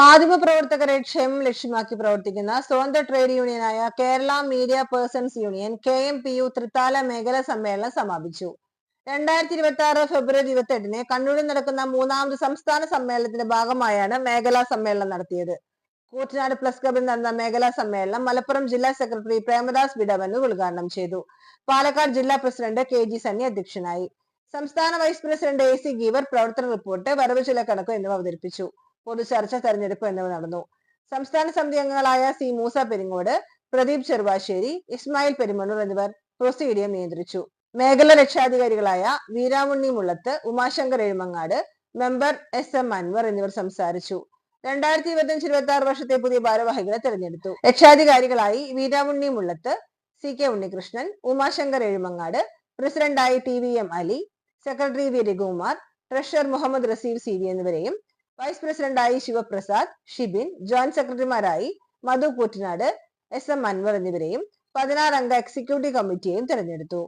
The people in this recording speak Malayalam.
മാധ്യമപ്രവർത്തകരെ ക്ഷേമം ലക്ഷ്യമാക്കി പ്രവർത്തിക്കുന്ന സ്വതന്ത്ര trade യൂണിയനായ Kerala media persons union K M P U Thrithala മേഖലാ സമ്മേളനം സമാപിച്ചു. രണ്ടായിരത്തി ഇരുപത്തി ആറ് ഫെബ്രുവരി ഇരുപത്തി എട്ടിന് കണ്ണൂരിൽ നടക്കുന്ന മൂന്നാമത് സംസ്ഥാന സമ്മേളനത്തിന്റെ ഭാഗമായാണ് മേഖലാ സമ്മേളനം നടത്തിയത്. കൂറ്റനാട് പ്ലസ് ക്ലബിൽ നടന്ന മേഖലാ സമ്മേളനം മലപ്പുറം ജില്ലാ സെക്രട്ടറി പ്രേമദാസ് വിടവന്നൂർ ഉദ്ഘാടനം ചെയ്തു. പാലക്കാട് ജില്ലാ പ്രസിഡന്റ് കെ ജി സണ്ണി അധ്യക്ഷനായി. സംസ്ഥാന vice president A C Geevar പ്രവർത്തന റിപ്പോർട്ട് വരവ് ചില കണക്ക് എന്നിവ അവതരിപ്പിച്ചു. പൊതുചർച്ച തെരഞ്ഞെടുപ്പ് എന്നിവ നടന്നു. സംസ്ഥാന സമിതി അംഗങ്ങളായ സി മൂസ പെരിങ്ങോട് പ്രദീപ് ചെറുവാശ്ശേരി ഇസ്മായിൽ പെരുമണ്ണൂർ എന്നിവർ പ്രൊസീഡിയം നിയന്ത്രിച്ചു. മേഖല രക്ഷാധികാരികളായ Veeramunni Mullath Umashankar Ezhumangad member S M Anwar എന്നിവർ സംസാരിച്ചു. രണ്ടായിരത്തി ഇരുപത്തിയഞ്ച് ഇരുപത്തി ആറ് വർഷത്തെ പുതിയ ഭാരവാഹികളെ തെരഞ്ഞെടുത്തു. രക്ഷാധികാരികളായി വീരാമുണ്ണി മുള്ളത്ത് സി കെ ഉണ്ണികൃഷ്ണൻ ഉമാശങ്കർ എഴുമങ്ങാട് പ്രസിഡന്റായി T V M Ali secretary V Raghukumar treasurer Muhammad Raseef C V എന്നിവരെയും വൈസ് പ്രസിഡന്റായി ശിവപ്രസാദ് ഷിബിൻ ജോയിന്റ് സെക്രട്ടറിമാരായി മധു കൂറ്റനാട് എസ് എം അൻവർ എന്നിവരെയും പതിനാറംഗ എക്സിക്യൂട്ടീവ് കമ്മിറ്റിയെയും തെരഞ്ഞെടുത്തു.